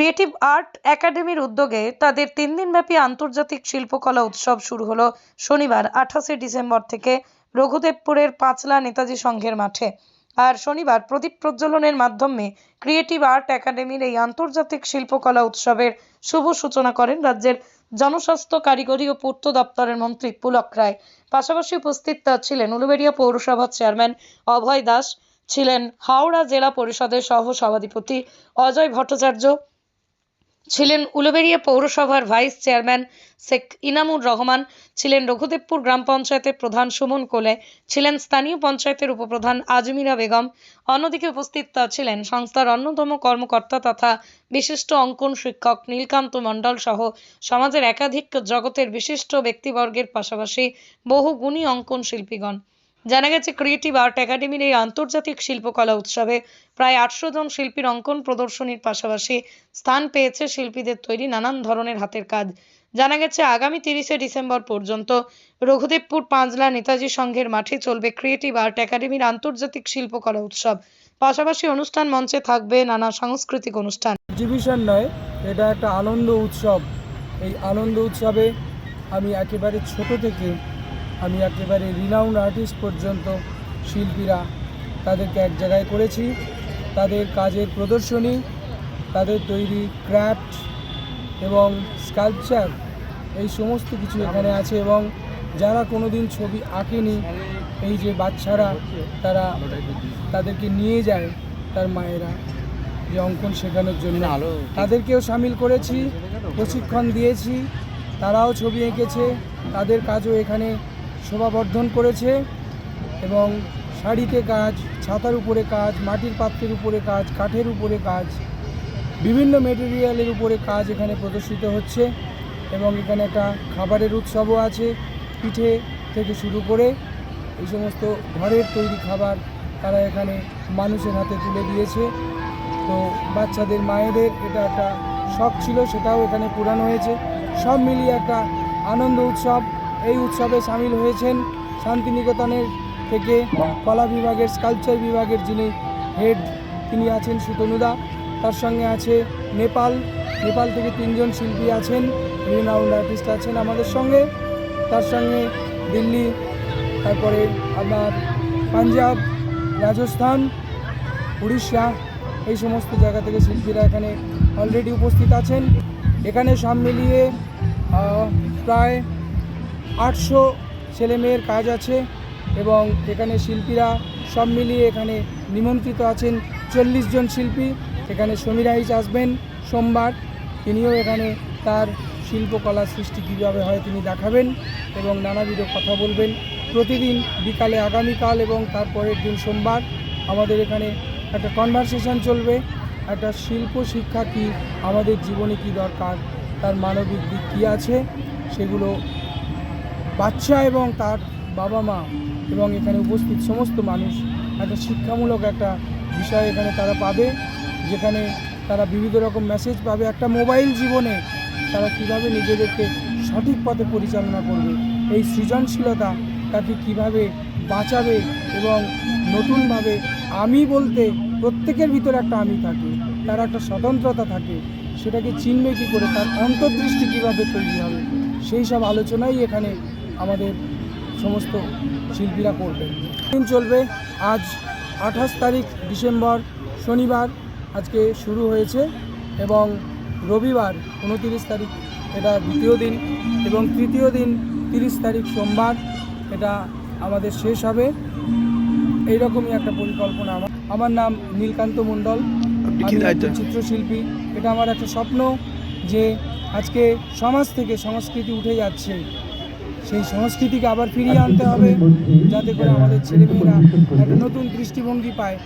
Creative art একাডেমির উদ্যোগে তাদের তিন দিনব্যাপী আন্তর্জাতিক শিল্পকলা উৎসব শুরু হলো শনিবার, আঠাশে ডিসেম্বর থেকে রঘুদেবপুরের পাঁচলা নেতাজি সংঘের মাঠে। আর শনিবার প্রদীপ প্রজ্বলনের মাধ্যমে ক্রিয়েটিভ আর্ট একাডেমির এই আন্তর্জাতিক শিল্পকলা উৎসবের শুভ সূচনা করেন রাজ্যের জনস্বাস্থ্য, কারিগরি ও পূর্ত দপ্তরের মন্ত্রী পুলক রায়। পাশাপাশি উপস্থিত ছিলেন উলুবেড়িয়া পৌরসভার চেয়ারম্যান অভয় দাস, ছিলেন হাওড়া জেলা পরিষদের সহ সভাধিপতি অজয় ভট্টাচার্য ছিলেন উলুবেড়িয়া পৌরসভার ভাইস চেয়ারম্যান শেখ ইনামুর রহমান, ছিলেন রঘুদেবপুর গ্রাম পঞ্চায়েতের প্রধান সুমন কোলে, ছিলেন স্থানীয় পঞ্চায়েতের উপপ্রধান আজমিরা বেগম। অন্যদিকে উপস্থিত ছিলেন সংস্থার অন্যতম কর্মকর্তা তথা বিশিষ্ট অঙ্কন শিক্ষক নীলকান্ত মণ্ডল সহ সমাজের একাধিক জগতের বিশিষ্ট ব্যক্তিবর্গের পাশাপাশি বহু গুণী অঙ্কন শিল্পীগণ। জানা গেছে ক্রিয়েটিভ আর্ট একাডেমির এই আন্তর্জাতিক শিল্পকলা উৎসবে প্রায় আটশো জন শিল্পীর অঙ্কন প্রদর্শনীর পাশাপাশি স্থান পেয়েছে শিল্পীদের তৈরি নানান ধরনের হাতের কাজ। জানা গেছে, আগামী তিরিশে ডিসেম্বর পর্যন্ত রঘুদেবপুর পাঁচলা নেতাজি সংঘের মাঠে চলবে ক্রিয়েটিভ আর্ট একাডেমির আন্তর্জাতিক শিল্পকলা উৎসব। পাশাপাশি অনুষ্ঠান মঞ্চে থাকবে নানা সাংস্কৃতিক অনুষ্ঠান। এক্সিবিশন নয়, এটা একটা আনন্দ উৎসব। এই আনন্দ উৎসবে আমি একেবারে ছোট থেকে আমি একেবারে রিনাউন্ড আর্টিস্ট পর্যন্ত শিল্পীরা তাদেরকে এক জায়গায় করেছি। তাদের কাজের প্রদর্শনী তাদের তৈরি ক্র্যাফট এবং স্কাল্পচার এই সমস্ত কিছু এখানে আছে এবং যারা কোনো দিন ছবি আঁকেনি এই যে বাচ্চারা তারা তাদেরকে নিয়ে যায় তার মায়েরা যে অঙ্কন শেখানোর জন্য। তাদেরকেও সামিল করেছি প্রশিক্ষণ দিয়েছি তারাও ছবি এঁকেছে তাদের কাজও এখানে শোভাবর্ধন করেছে এবং শাড়িতে কাজ, ছাতার উপরে কাজ, মাটির পাত্রের উপরে কাজ, কাঠের উপরে কাজ, বিভিন্ন মেটেরিয়ালের উপরে কাজ এখানে প্রদর্শিত হচ্ছে এবং এখানে একটা খাবারের উৎসবও আছে পিঠে থেকে শুরু করে এই সমস্ত ঘরের তৈরি খাবার তারা এখানে মানুষের হাতে তুলে দিয়েছে। তো বাচ্চাদের, মায়েদের এটা একটা শখ ছিল, সেটাও এখানে পূরণ হয়েছে। সব মিলিয়ে একটা আনন্দ উৎসব। এই উৎসবে সামিল হয়েছেন শান্তিনিকেতনের থেকে কলা বিভাগের স্কাল্পচার বিভাগের যিনি হেড তিনি আছেন সুতনুদা। তার সঙ্গে আছে নেপাল। নেপাল থেকে তিনজন শিল্পী আছেন রিনাউন্ড আর্টিস্ট আছেন আমাদের সঙ্গে। তার সঙ্গে দিল্লি, তারপরে আপনার পাঞ্জাব, রাজস্থান, উড়িষ্যা, এই সমস্ত জায়গা থেকে শিল্পীরা এখানে অলরেডি উপস্থিত আছেন। এখানে সব মিলিয়ে প্রায় আটশো ছেলেমেয়ের কাজ আছে এবং এখানে শিল্পীরা সব মিলিয়ে এখানে নিমন্ত্রিত আছেন চল্লিশ জন শিল্পী। এখানে সমীর রাইস আসবেন সোমবার। তিনিও এখানে তার শিল্পকলা সৃষ্টি কীভাবে হয় তিনি দেখাবেন এবং নানাবিধ কথা বলবেন। প্রতিদিন বিকালে আগামীকাল এবং তারপরের দিন সোমবার আমাদের এখানে একটা কনভারসেশন চলবে, একটা শিল্প শিক্ষা কি, আমাদের জীবনে কি দরকার, তার মানবিক দিক কী আছে, সেগুলো বাচ্চা এবং তার বাবা মা এবং এখানে উপস্থিত সমস্ত মানুষ একটা শিক্ষামূলক একটা বিষয় এখানে তারা পাবে, যেখানে তারা বিবিধ রকম মেসেজ পাবে, একটা মোবাইল জীবনে তারা কীভাবে নিজেদেরকে সঠিক পথে পরিচালনা করবে, এই সৃজনশীলতা তাকে কীভাবে বাঁচাবে এবং নতুনভাবে আমি বলতে প্রত্যেকের ভিতরে একটা আমি থাকে, তার একটা স্বতন্ত্রতা থাকে, সেটাকে চিনবে কী করে, তার অন্তর্দৃষ্টি কীভাবে তৈরি হবে, সেই সব আলোচনাই এখানে আমাদের সমস্ত শিল্পীরা করবেন দিন চলবে। আজ আঠাশ তারিখ ডিসেম্বর শনিবার আজকে শুরু হয়েছে এবং রবিবার উনতিরিশ তারিখ এটা দ্বিতীয় দিন এবং তৃতীয় দিন তিরিশ তারিখ সোমবার এটা আমাদের শেষ হবে। এইরকমই একটা পরিকল্পনা আমার। আমার নাম নীলকান্ত মণ্ডল। চিত্রশিল্পী। এটা আমার একটা স্বপ্ন যে আজকে সমাজ থেকে সংস্কৃতি উঠে যাচ্ছে। সেই সংস্কৃতিকে আবার ফিরিয়ে আনতে হবে যাতে করে আমাদের ছেলেমেয়েরা একটা নতুন দৃষ্টিভঙ্গি পায়।